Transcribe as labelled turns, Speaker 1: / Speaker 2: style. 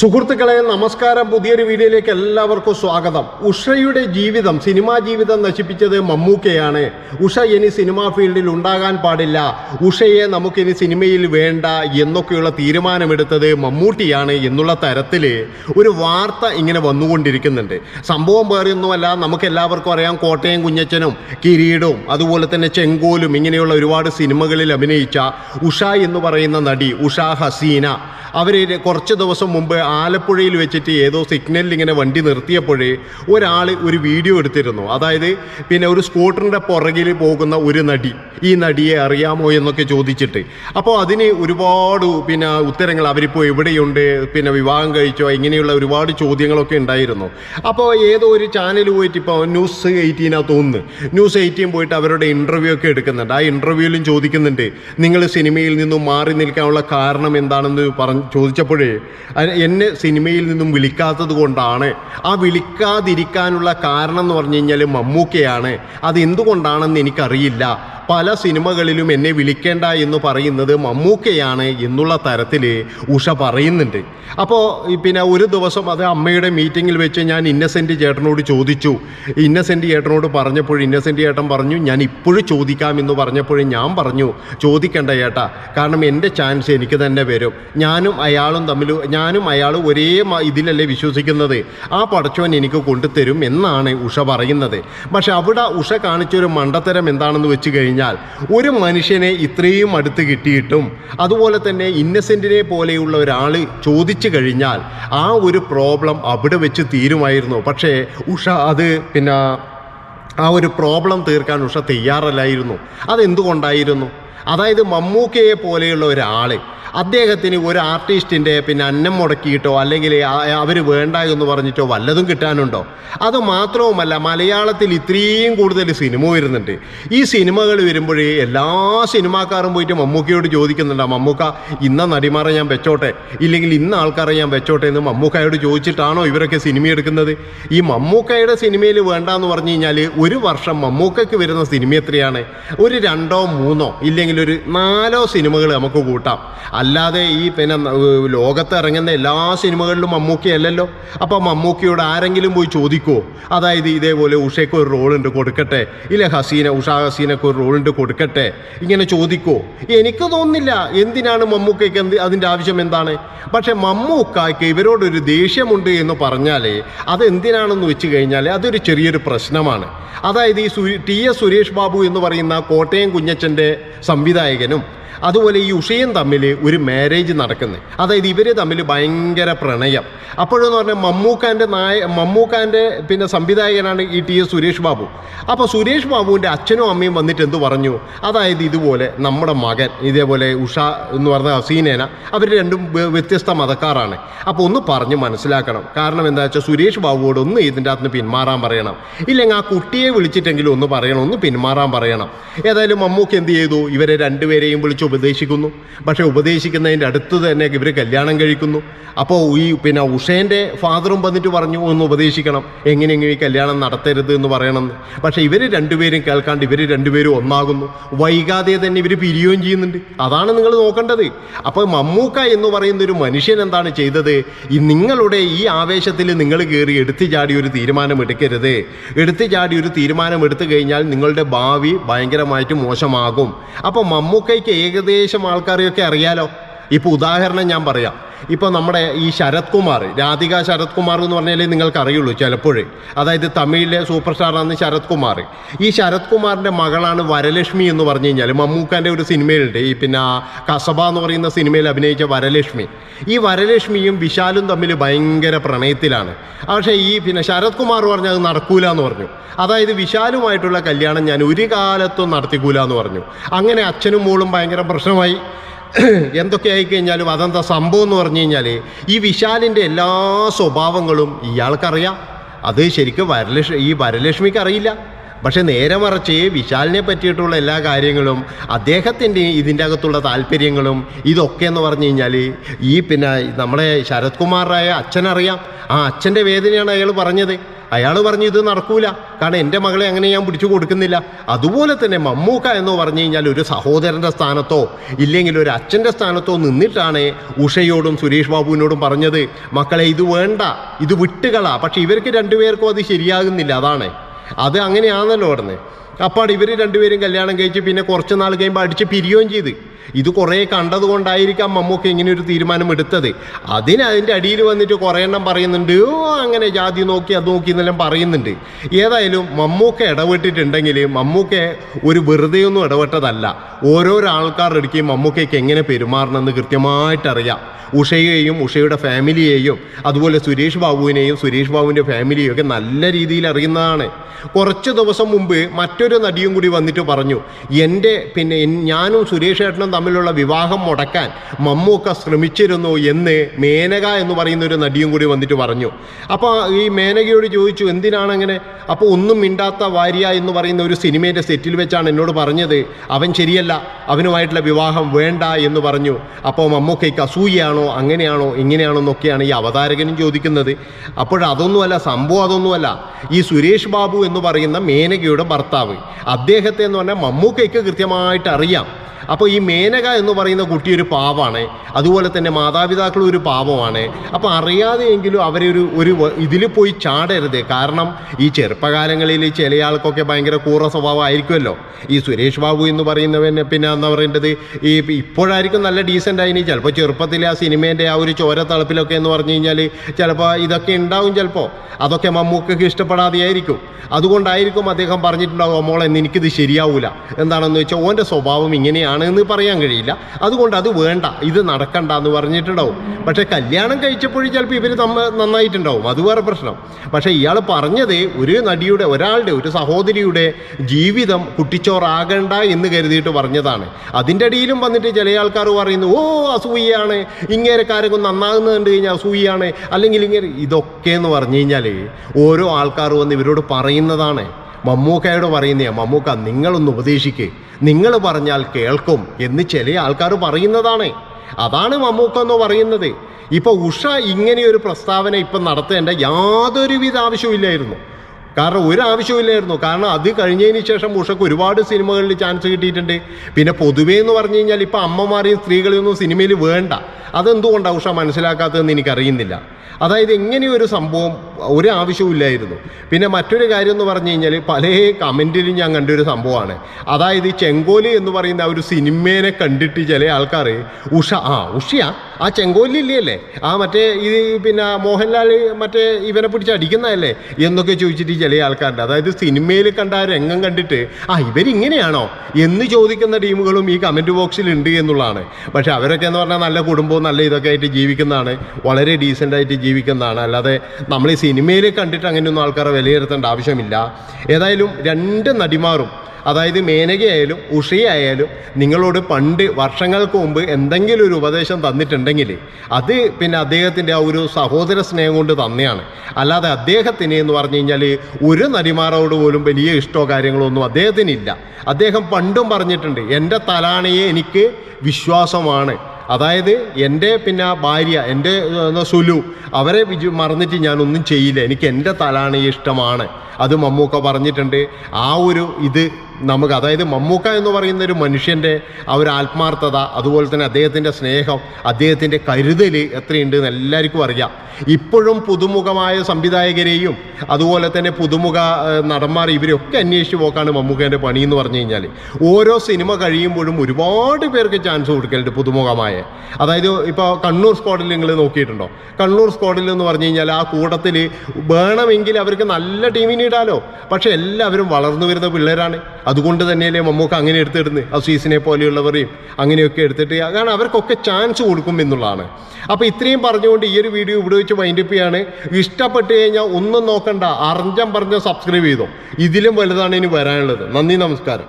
Speaker 1: സുഹൃത്തുക്കളെ നമസ്കാരം. പുതിയൊരു വീഡിയോയിലേക്ക് എല്ലാവർക്കും സ്വാഗതം. ഉഷയുടെ ജീവിതം സിനിമാ ജീവിതം നശിപ്പിച്ചത് മമ്മൂക്കയാണ്. ഉഷ ഇനി സിനിമാ ഫീൽഡിൽ ഉണ്ടാകാൻ പാടില്ല. ഉഷയെ നമുക്കിനി സിനിമയിൽ വേണ്ട എന്നൊക്കെയുള്ള തീരുമാനമെടുത്തത് മമ്മൂട്ടിയാണ് എന്നുള്ള തരത്തിൽ ഒരു വാർത്ത ഇങ്ങനെ വന്നുകൊണ്ടിരിക്കുന്നുണ്ട്. സംഭവം വേറെയൊന്നുമല്ല നമുക്ക് എല്ലാവർക്കും അറിയാം കോട്ടയം കുഞ്ഞച്ചനും കിരീടവും അതുപോലെ തന്നെ ചെങ്കോലും ഇങ്ങനെയുള്ള ഒരുപാട് സിനിമകളിൽ അഭിനയിച്ച ഉഷ എന്ന് പറയുന്ന നടി ഉഷ ഹസീന. അവർ കുറച്ച് ദിവസം മുമ്പ് ആലപ്പുഴയിൽ വെച്ചിട്ട് ഏതോ സിഗ്നലിൽ ഇങ്ങനെ വണ്ടി നിർത്തിയപ്പോഴേ ഒരാൾ ഒരു വീഡിയോ എടുത്തിരുന്നു. അതായത് പിന്നെ ഒരു സ്കൂട്ടറിന്റെ പുറകിൽ പോകുന്ന ഒരു നടി. ഈ നടിയെ അറിയാമോ എന്നൊക്കെ ചോദിച്ചിട്ട്. അപ്പോൾ അതിന് ഒരുപാട് പിന്നെ ഉത്തരങ്ങൾ അവരിപ്പോൾ എവിടെയുണ്ട്? പിന്നെ വിവാഹം കഴിച്ചോ? ഇങ്ങനെയുള്ള ഒരുപാട് ചോദ്യങ്ങളൊക്കെ ഉണ്ടായിരുന്നു. അപ്പോൾ ഏതോ ഒരു ചാനൽ പോയിട്ട് ഇപ്പോൾ ന്യൂസ് എയ്റ്റീനാ തോന്നുന്നു ന്യൂസ് എയ്റ്റീൻ പോയിട്ട് അവരുടെ ഇന്റർവ്യൂ ഒക്കെ എടുക്കുന്നുണ്ട്. ആ ഇന്റർവ്യൂവിലും ചോദിക്കുന്നുണ്ട്. നിങ്ങൾ സിനിമയിൽ നിന്നും മാറി നിൽക്കാനുള്ള കാരണം എന്താണെന്ന് പറഞ്ഞ് ചോദിച്ചപ്പോഴേ അ- എന്നെ സിനിമയിൽ നിന്നും വിളിക്കാത്തത് കൊണ്ടാണ്. ആ വിളിക്കാതിരിക്കാനുള്ള കാരണം എന്ന് പറഞ്ഞു കഴിഞ്ഞാൽ മമ്മൂക്കയാണ്. അത് എന്തുകൊണ്ടാണെന്ന് എനിക്കറിയില്ല. പല സിനിമകളിലും എന്നെ വിളിക്കേണ്ട എന്ന് പറയുന്നത് മമ്മൂക്കയാണ് എന്നുള്ള തരത്തിൽ ഉഷ പറയുന്നുണ്ട്. അപ്പോൾ പിന്നെ ഒരു ദിവസം അത് അമ്മയുടെ മീറ്റിങ്ങിൽ വെച്ച് ഞാൻ ഇന്നസെന്റ് ചേട്ടനോട് ചോദിച്ചു. ഇന്നസെന്റ് ചേട്ടനോട് പറഞ്ഞപ്പോൾ ഇന്നസെന്റ് ചേട്ടൻ പറഞ്ഞു ഞാൻ ഇപ്പോഴും ചോദിക്കാമെന്ന് പറഞ്ഞപ്പോൾ ഞാൻ പറഞ്ഞു ചോദിക്കണ്ട ചേട്ടാ കാരണം എന്റെ ചാൻസ് എനിക്ക് തന്നെ വരും. ഞാനും അയാളും തമ്മിൽ ഞാനും അയാളും ഒരേ ഇതിലല്ലേ വിശ്വസിക്കുന്നത്. ആ പടച്ചോൻ എനിക്ക് കൊണ്ടുതരും എന്നാണ് ഉഷ പറയുന്നത്. പക്ഷെ അവിടെ ഉഷ കാണിച്ചൊരു മണ്ടത്തരം എന്താണെന്ന് വെച്ച് കഴിഞ്ഞാൽ ഒരു മനുഷ്യനെ ഇത്രയും അടുത്ത് കിട്ടിയിട്ടും അതുപോലെ തന്നെ ഇന്നസെന്റിനെ പോലെയുള്ള ഒരാൾ ചോദിച്ചു കഴിഞ്ഞാൽ ആ ഒരു പ്രോബ്ലം അവിടെ വെച്ച് തീരുമായിരുന്നു. പക്ഷേ ഉഷ അത് പിന്നെ ആ ഒരു പ്രോബ്ലം തീർക്കാൻ ഉഷ തയ്യാറല്ലായിരുന്നു. അതെന്തുകൊണ്ടായിരുന്നു? അതായത് മമ്മൂക്കയെ പോലെയുള്ള ഒരാൾ അദ്ദേഹത്തിന് ഒരു ആർട്ടിസ്റ്റിന്റെ പിന്നെ അന്നം മുടക്കിയിട്ടോ അല്ലെങ്കിൽ അവർ വേണ്ട എന്ന് പറഞ്ഞിട്ടോ വല്ലതും കിട്ടാനുണ്ടോ? അത് മാത്രവുമല്ല മലയാളത്തിൽ ഇത്രയും കൂടുതൽ സിനിമ വരുന്നുണ്ട്. ഈ സിനിമകൾ വരുമ്പോഴേ എല്ലാ സിനിമാക്കാരും പോയിട്ട് മമ്മൂക്കയോട് ചോദിക്കുന്നുണ്ട് മമ്മൂക്ക ഇന്ന നടിമാരെ ഞാൻ വെച്ചോട്ടെ? ഇല്ലെങ്കിൽ ഇന്ന ആൾക്കാരെ ഞാൻ വെച്ചോട്ടെ? എന്ന് മമ്മൂക്കയോട് ചോദിച്ചിട്ടാണോ ഇവരൊക്കെ സിനിമ എടുക്കുന്നത്? ഈ മമ്മൂക്കയുടെ സിനിമയിൽ വേണ്ട എന്ന് പറഞ്ഞു കഴിഞ്ഞാൽ ഒരു വർഷം മമ്മൂക്കയ്ക്ക് വരുന്ന സിനിമ എത്രയാണ്? ഒരു രണ്ടോ മൂന്നോ ഇല്ലെങ്കിൽ ഒരു നാലോ സിനിമകൾ നമുക്ക് കൂട്ടാം. അല്ലാതെ ഈ പിന്നെ ലോകത്ത് ഇറങ്ങുന്ന എല്ലാ സിനിമകളിലും മമ്മൂക്കയല്ലല്ലോ അപ്പോൾ മമ്മൂക്കിയോട് ആരെങ്കിലും പോയി ചോദിക്കുമോ അതായത് ഇതേപോലെ ഉഷയ്ക്ക് ഒരു റോളുണ്ട് കൊടുക്കട്ടെ. ഇല്ല ഹസീന ഉഷാ ഹസീനക്ക് ഒരു റോളുണ്ട് കൊടുക്കട്ടെ. ഇങ്ങനെ ചോദിക്കുമോ എനിക്ക് തോന്നുന്നില്ല. എന്തിനാണ് മമ്മൂക്കയ്ക്ക് എന്ത് അതിന്റെ ആവശ്യം എന്താണ്? പക്ഷേ മമ്മൂക്കായ്ക്ക് ഇവരോടൊരു ദേഷ്യമുണ്ട് എന്ന് പറഞ്ഞാൽ അതെന്തിനാണെന്ന് വെച്ച് കഴിഞ്ഞാൽ അതൊരു ചെറിയൊരു പ്രശ്നമാണ്. അതായത് ഈ ടി എസ് സുരേഷ് ബാബു എന്ന് പറയുന്ന കോട്ടയം കുഞ്ഞച്ചന്റെ സംവിധായകനും അതുപോലെ ഈ ഉഷയും തമ്മിൽ ഒരു മാരേജ് നടക്കുന്നത് അതായത് ഇവർ തമ്മിൽ ഭയങ്കര പ്രണയം. അപ്പോഴെന്ന് പറഞ്ഞാൽ മമ്മൂക്കാന്റെ നായ മമ്മൂക്കാന്റെ പിന്നെ സംവിധായകനാണ് ഈ ടി എസ് സുരേഷ് ബാബു. അപ്പോൾ സുരേഷ് ബാബുവിന്റെ അച്ഛനും അമ്മയും വന്നിട്ട് എന്ത് പറഞ്ഞു? അതായത് ഇതുപോലെ നമ്മുടെ മകൻ ഇതേപോലെ ഉഷ എന്ന് പറഞ്ഞ ഹസീനേന അവർ രണ്ടും വ്യത്യസ്ത മതക്കാരാണ്. അപ്പോൾ ഒന്ന് പറഞ്ഞ് മനസ്സിലാക്കണം. കാരണം എന്താ വെച്ചാൽ സുരേഷ് ബാബുവോട് ഒന്ന് ഇതിന്റെ അകത്ത് പിന്മാറാൻ പറയണം. ഇല്ലെങ്കിൽ ആ കുട്ടിയെ വിളിച്ചിട്ടെങ്കിലും ഒന്ന് പറയണം ഒന്ന് പിന്മാറാൻ പറയണം. ഏതായാലും മമ്മൂക്ക് എന്ത് ചെയ്തു? ഇവരെ രണ്ടുപേരെയും വിളിച്ച് ഉപദേശിക്കുന്നു. പക്ഷേ ഉപദേശിക്കുന്നതിന്റെ അടുത്ത് തന്നെ ഇവർ കല്യാണം കഴിക്കുന്നു. അപ്പോൾ ഈ പിന്നെ ഉഷേന്റെ ഫാദറും വന്നിട്ട് പറഞ്ഞു ഒന്ന് ഉപദേശിക്കണം. എങ്ങനെയെങ്കിലും ഈ കല്യാണം നടത്തരുത് എന്ന് പറയണമെന്ന് പക്ഷേ ഇവർ രണ്ടുപേരും കേൾക്കാണ്ട് ഇവർ രണ്ടുപേരും ഒന്നാകുന്നു. വൈകാതെ തന്നെ ഇവർ പിരിയുകയും ചെയ്യുന്നുണ്ട്. അതാണ് നിങ്ങൾ നോക്കേണ്ടത്. അപ്പോൾ മമ്മൂക്ക എന്ന് പറയുന്ന ഒരു മനുഷ്യൻ എന്താണ് ചെയ്തത്? ഈ നിങ്ങളുടെ ഈ ആവേശത്തിൽ നിങ്ങൾ കയറി എടുത്തു ചാടി ഒരു തീരുമാനം എടുക്കരുത്. എടുത്തു ചാടി ഒരു തീരുമാനം എടുത്തു കഴിഞ്ഞാൽ നിങ്ങളുടെ ഭാവി ഭയങ്കരമായിട്ട് മോശമാകും. അപ്പോൾ മമ്മൂക്കയ്ക്ക് ഏകദേശം ആൾക്കാരെയൊക്കെ അറിയാലോ? ഇപ്പോൾ ഉദാഹരണം ഞാൻ പറയാം. ഇപ്പോൾ നമ്മുടെ ഈ ശരത് കുമാർ രാധിക ശരത് കുമാർ എന്ന് പറഞ്ഞാലേ നിങ്ങൾക്ക് അറിയുള്ളൂ ചിലപ്പോഴേ. അതായത് തമിഴിലെ സൂപ്പർ സ്റ്റാറാണ് ശരത് കുമാർ ഈ ശരത് കുമാറിന്റെ മകളാണ് വരലക്ഷ്മി എന്ന് പറഞ്ഞു കഴിഞ്ഞാൽ മമ്മൂക്കാന്റെ ഒരു സിനിമയിലുണ്ട്. ഈ പിന്നെ കസബ എന്ന് പറയുന്ന സിനിമയിൽ അഭിനയിച്ച വരലക്ഷ്മി. ഈ വരലക്ഷ്മിയും വിശാലും തമ്മിൽ ഭയങ്കര പ്രണയത്തിലാണ്. പക്ഷേ ഈ പിന്നെ ശരത് കുമാർ പറഞ്ഞാൽ അത് നടക്കൂല എന്ന് പറഞ്ഞു. അതായത് വിശാലുമായിട്ടുള്ള കല്യാണം ഞാൻ ഒരു കാലത്തും നടത്തിക്കൂല എന്ന് പറഞ്ഞു. അങ്ങനെ അച്ഛനും മോളും ഭയങ്കര പ്രശ്നമായി. എന്തൊക്കെ ആയിക്കഴിഞ്ഞാലും അതെന്താ സംഭവം എന്ന് പറഞ്ഞു കഴിഞ്ഞാൽ ഈ വിശാലിന്റെ എല്ലാ സ്വഭാവങ്ങളും ഇയാൾക്കറിയാം. അത് ശരിക്കും വരലക്ഷ്മി ഈ വരലക്ഷ്മിക്ക് അറിയില്ല. പക്ഷെ നേരെ മറിച്ച് വിശാലിനെ പറ്റിയിട്ടുള്ള എല്ലാ കാര്യങ്ങളും അദ്ദേഹത്തിന്റെ ഇതിന്റെ അകത്തുള്ള താല്പര്യങ്ങളും ഇതൊക്കെ എന്ന് പറഞ്ഞു കഴിഞ്ഞാൽ ഈ പിന്നെ നമ്മളെ ശരത് കുമാറായ അച്ഛനറിയാം. ആ അച്ഛന്റെ വേദനയാണ് അയാൾ പറഞ്ഞത്. അയാൾ പറഞ്ഞു ഇത് നടക്കൂല. കാരണം എന്റെ മകളെ അങ്ങനെ ഞാൻ പിടിച്ചു കൊടുക്കുന്നില്ല. അതുപോലെ തന്നെ മമ്മൂക്ക എന്ന് പറഞ്ഞു കഴിഞ്ഞാൽ ഒരു സഹോദരന്റെ സ്ഥാനത്തോ ഇല്ലെങ്കിൽ ഒരു അച്ഛന്റെ സ്ഥാനത്തോ നിന്നിട്ടാണ് ഉഷയോടും സുരേഷ് ബാബുവിനോടും പറഞ്ഞത് മക്കളെ ഇത് വേണ്ട. ഇത് വിട്ടുകളാ. പക്ഷെ ഇവർക്ക് രണ്ടുപേർക്കും അത് ശരിയാകുന്നില്ല. അതാണ്. അത് അങ്ങനെയാണല്ലോ പറഞ്ഞത്. അപ്പാട് ഇവർ രണ്ടുപേരും കല്യാണം കഴിച്ച് പിന്നെ കുറച്ച് നാൾ കഴിയുമ്പോൾ അടിച്ച് പിരിയുകയും ചെയ്ത്. ഇത് കുറേ കണ്ടതുകൊണ്ടായിരിക്കാം മമ്മൂക്ക് ഇങ്ങനെ ഒരു തീരുമാനം എടുത്തത് അതിന് അതിന്റെ അടിയിൽ വന്നിട്ട് കുറേ എണ്ണം പറയുന്നുണ്ട് ഓ അങ്ങനെ ജാതി നോക്കി അത് നോക്കി എന്നെല്ലാം പറയുന്നുണ്ട്. ഏതായാലും മമ്മൂക്ക ഇടപെട്ടിട്ടുണ്ടെങ്കിൽ മമ്മൂക്ക ഒരു വെറുതെ ഒന്നും ഇടപെട്ടതല്ല. ഓരോരോ ആൾക്കാരുടെ അടുക്കുകയും മമ്മൂക്കയ്ക്ക് എങ്ങനെ പെരുമാറണമെന്ന് കൃത്യമായിട്ടറിയാം. ഉഷയെയും ഉഷയുടെ ഫാമിലിയെയും അതുപോലെ സുരേഷ് ബാബുവിനെയും സുരേഷ് ബാബുവിന്റെ ഫാമിലിയെയും ഒക്കെ നല്ല രീതിയിൽ അറിയുന്നതാണ്. കുറച്ച് ദിവസം മുമ്പ് മറ്റൊരു നടിയും കൂടി വന്നിട്ട് പറഞ്ഞു എന്റെ പിന്നെ ഞാനും സുരേഷ് ഏട്ടനും തമ്മിലുള്ള വിവാഹം മുടക്കാൻ മമ്മൂക്ക ശ്രമിച്ചിരുന്നു എന്ന് മേനക എന്ന് പറയുന്ന ഒരു നടിയും കൂടി വന്നിട്ട് പറഞ്ഞു. അപ്പോൾ ഈ മേനകയോട് ചോദിച്ചു എന്തിനാണ് അങ്ങനെ? അപ്പോൾ ഒന്നും മിണ്ടാത്ത വാര്യ എന്ന് പറയുന്ന ഒരു സിനിമയുടെ സെറ്റിൽ വെച്ചാണ് എന്നോട് പറഞ്ഞത്. അവൻ ശരിയല്ല അവനുമായിട്ടുള്ള വിവാഹം വേണ്ട എന്ന് പറഞ്ഞു. അപ്പോൾ മമ്മൂക്കയ്ക്ക് അസൂയയാണോ അങ്ങനെയാണോ ഇങ്ങനെയാണോ എന്നൊക്കെയാണ് ഈ അവതാരകനും ചോദിക്കുന്നത്. അപ്പോഴതൊന്നുമല്ല സംഭവം അതൊന്നുമല്ല. ഈ സുരേഷ് ബാബു എന്ന് പറയുന്ന മേനകയുടെ ഭർത്താവ് അദ്ദേഹത്തെ എന്ന് പറഞ്ഞാൽ മമ്മൂക്കയ്ക്ക് കൃത്യമായിട്ട് അറിയാം. അപ്പോൾ ഈ മേനക എന്ന് പറയുന്ന കുട്ടി ഒരു പാവമാണ് അതുപോലെ തന്നെ മാതാപിതാക്കളും ഒരു പാവമാണ്. അപ്പോൾ അറിയാതെയെങ്കിലും അവരൊരു ഒരു ഇതിൽ പോയി ചാടരുത്. കാരണം ഈ ചെറുപ്പകാലങ്ങളിൽ ചില ആൾക്കൊക്കെ ഭയങ്കര കൂറ സ്വഭാവമായിരിക്കുമല്ലോ. ഈ സുരേഷ് ബാബു എന്ന് പറയുന്നവൻ പിന്നെ എന്താ പറയേണ്ടത്? ഈ ഇപ്പോഴായിരിക്കും നല്ല ഡീസന്റ് ആയിനി ചിലപ്പോൾ ചെറുപ്പത്തിൽ ആ സിനിമേന്റെ ആ ഒരു ചോര തളപ്പിലൊക്കെ എന്ന് പറഞ്ഞു കഴിഞ്ഞാൽ ചിലപ്പോൾ ഇതൊക്കെ ഉണ്ടാവും ചിലപ്പോൾ അതൊക്കെ മമ്മൂക്കൊക്കെ ഇഷ്ടപ്പെടാതെയായിരിക്കും. അതുകൊണ്ടായിരിക്കും അദ്ദേഹം പറഞ്ഞിട്ടുണ്ടാവും മോളെ എനിക്കിത് ശരിയാവില്ല എന്താണെന്ന് വെച്ചാൽ ഓന്റെ സ്വഭാവം ഇങ്ങനെയാണ് എന്ന് പറയാൻ കഴിയില്ല. അതുകൊണ്ട് അത് വേണ്ട ഇത് നടക്കണ്ട എന്ന് പറഞ്ഞിട്ടുണ്ടാവും. പക്ഷേ കല്യാണം കഴിച്ചപ്പോഴും ചിലപ്പോൾ ഇവർ തമ്മ നന്നായിട്ടുണ്ടാവും. അത് വേറെ പ്രശ്നം. പക്ഷേ ഇയാൾ പറഞ്ഞത് ഒരു നടിയുടെ ഒരാളുടെ ഒരു സഹോദരിയുടെ ജീവിതം കുട്ടിച്ചോറാകണ്ട എന്ന് കരുതിയിട്ട് പറഞ്ഞതാണ്. അതിന്റെ അടിയിലും വന്നിട്ട് ചില ആൾക്കാർ പറയുന്നു ഓ അസൂയാണ് ഇങ്ങേരക്കാരൊക്കെ നന്നാകുന്നത് കണ്ടു കഴിഞ്ഞാൽ അസൂയാണ് അല്ലെങ്കിൽ ഇങ്ങനെ ഇതൊക്കെ എന്ന് പറഞ്ഞു കഴിഞ്ഞാൽ ഓരോ ആൾക്കാർ വന്ന് ഇവരോട് പറയുന്നതാണ്. മമ്മൂക്കയോട് പറയുന്നേ മമ്മൂക്ക നിങ്ങളൊന്ന് ഉപദേശിക്ക്. നിങ്ങൾ പറഞ്ഞാൽ കേൾക്കും എന്ന് ചില ആൾക്കാർ പറയുന്നതാണ്. അതാണ് മമ്മൂക്ക എന്ന് പറയുന്നത്. ഇപ്പോൾ ഉഷ ഇങ്ങനെയൊരു പ്രസ്താവന ഇപ്പം നടത്തേണ്ട യാതൊരുവിധ ആവശ്യമില്ലായിരുന്നു കാരണം ഒരു ആവശ്യമില്ലായിരുന്നു കാരണം അത് കഴിഞ്ഞതിന് ശേഷം ഉഷക്ക് ഒരുപാട് സിനിമകളിൽ ചാൻസ് കിട്ടിയിട്ടുണ്ട്. പിന്നെ പൊതുവേ എന്ന് പറഞ്ഞു കഴിഞ്ഞാൽ ഇപ്പോൾ അമ്മമാരെയും സ്ത്രീകളെയൊന്നും സിനിമയിൽ വേണ്ട. അതെന്തുകൊണ്ടാണ് ഉഷ മനസ്സിലാക്കാത്തതെന്ന് എനിക്കറിയുന്നില്ല. അതായത് ഇങ്ങനെയൊരു സംഭവം ഒരു ആവശ്യമില്ലായിരുന്നു പിന്നെ മറ്റൊരു കാര്യം എന്ന് പറഞ്ഞു കഴിഞ്ഞാൽ പല കമന്റിലും ഞാൻ കണ്ടൊരു സംഭവമാണ്. അതായത് ചെങ്കോലി എന്ന് പറയുന്ന ആ ഒരു സിനിമേനെ കണ്ടിട്ട് ചില ആൾക്കാർ ഉഷ ആ ഉഷയാ? ആ ചെങ്കോലി ഇല്ലേ ആ മറ്റേ ഇത് പിന്നെ മോഹൻലാൽ മറ്റേ ഇവനെ പിടിച്ച് അടിക്കുന്നതല്ലേ? എന്നൊക്കെ ചോദിച്ചിട്ട് ചില ആൾക്കാരുണ്ട്. അതായത് സിനിമയിൽ കണ്ട ആ രംഗം കണ്ടിട്ട് ആ ഇവരിങ്ങനെയാണോ? എന്ന് ചോദിക്കുന്ന ടീമുകളും ഈ കമന്റ് ബോക്സിൽ ഉണ്ട് എന്നുള്ളതാണ്. പക്ഷേ അവരൊക്കെ എന്ന് പറഞ്ഞാൽ നല്ല കുടുംബവും നല്ല ഇതൊക്കെ ആയിട്ട് ജീവിക്കുന്നതാണ്. വളരെ ഡീസന്റ് ആയിട്ട് ജീവിക്കുന്നതാണ്. അല്ലാതെ നമ്മൾ ഈ സിനിമയിൽ കണ്ടിട്ട് അങ്ങനെയൊന്നും ആൾക്കാരെ വിലയിരുത്തേണ്ട ആവശ്യമില്ല. ഏതായാലും രണ്ട് നടിമാറും അതായത് മേനകയായാലും ഉഷയായാലും നിങ്ങളോട് പണ്ട് വർഷങ്ങൾക്ക് മുമ്പ് എന്തെങ്കിലും ഒരു ഉപദേശം തന്നിട്ടുണ്ടെങ്കിൽ അത് പിന്നെ അദ്ദേഹത്തിന്റെ ആ ഒരു സഹോദര സ്നേഹം കൊണ്ട് തന്നെയാണ്. അല്ലാതെ അദ്ദേഹത്തിന് എന്ന് പറഞ്ഞു കഴിഞ്ഞാൽ ഒരു നടിമാരോട് പോലും വലിയ ഇഷ്ടമോ കാര്യങ്ങളോ ഒന്നും അദ്ദേഹത്തിനില്ല. അദ്ദേഹം പണ്ടും പറഞ്ഞിട്ടുണ്ട് എന്റെ തലാണയെ എനിക്ക് വിശ്വാസമാണ്. അതായത് എന്റെ പിന്നെ ഭാര്യ എന്റെ സുലു അവരെ വിജു മറന്നിട്ട് ഞാനൊന്നും ചെയ്യില്ല. എനിക്ക് എന്റെ തലാണ് ഇഷ്ടമാണ്. അത് മമ്മൂക്ക പറഞ്ഞിട്ടുണ്ട്. ആ ഒരു ഇത് നമുക്ക് അതായത് മമ്മൂക്ക എന്ന് പറയുന്ന ഒരു മനുഷ്യന്റെ ആ ഒരു ആത്മാർത്ഥത അതുപോലെ തന്നെ അദ്ദേഹത്തിന്റെ സ്നേഹം അദ്ദേഹത്തിന്റെ കരുതൽ എത്രയുണ്ട് എന്ന് എല്ലാവർക്കും അറിയാം. ഇപ്പോഴും പുതുമുഖമായ സംവിധായകരെയും അതുപോലെ തന്നെ പുതുമുഖ നടന്മാർ ഇവരെയൊക്കെ അന്വേഷിച്ച് പോക്കാണ് മമ്മൂക്കേന്റെ പണി എന്ന് പറഞ്ഞു കഴിഞ്ഞാൽ ഓരോ സിനിമ കഴിയുമ്പോഴും ഒരുപാട് പേർക്ക് ചാൻസ് കൊടുക്കലുണ്ട് പുതുമുഖമായ. അതായത് ഇപ്പോൾ കണ്ണൂർ സ്ക്വാഡിൽ നിങ്ങൾ നോക്കിയിട്ടുണ്ടോ? കണ്ണൂർ സ്ക്വാഡിൽ എന്ന് പറഞ്ഞു കഴിഞ്ഞാൽ ആ കൂട്ടത്തിൽ വേണമെങ്കിൽ അവർക്ക് നല്ല ടീമിനെ ഇടാലോ. പക്ഷേ എല്ലാവരും വളർന്നു വരുന്ന പിള്ളേരാണ്. അതുകൊണ്ട് തന്നെയല്ലേ മമ്മൂക്ക അങ്ങനെ എടുത്തിടുന്നത്? അസീസിനെ പോലെയുള്ളവരെയും അങ്ങനെയൊക്കെ എടുത്തിട്ട് കാരണം അവർക്കൊക്കെ ചാൻസ് കൊടുക്കും എന്നുള്ളതാണ്. അപ്പോൾ ഇത്രയും പറഞ്ഞുകൊണ്ട് ഈ ഒരു വീഡിയോ ഇവിടെ വെച്ച് വൈൻഡപ്പ് ചെയ്യാണ്. ഇഷ്ടപ്പെട്ട് കഴിഞ്ഞാൽ ഒന്നും നോക്കണ്ട. അറിഞ്ഞം പറഞ്ഞ സബ്സ്ക്രൈബ് ചെയ്തോ. ഇതിലും വലുതാണ് ഇനി വരാനുള്ളത്. നന്ദി നമസ്കാരം.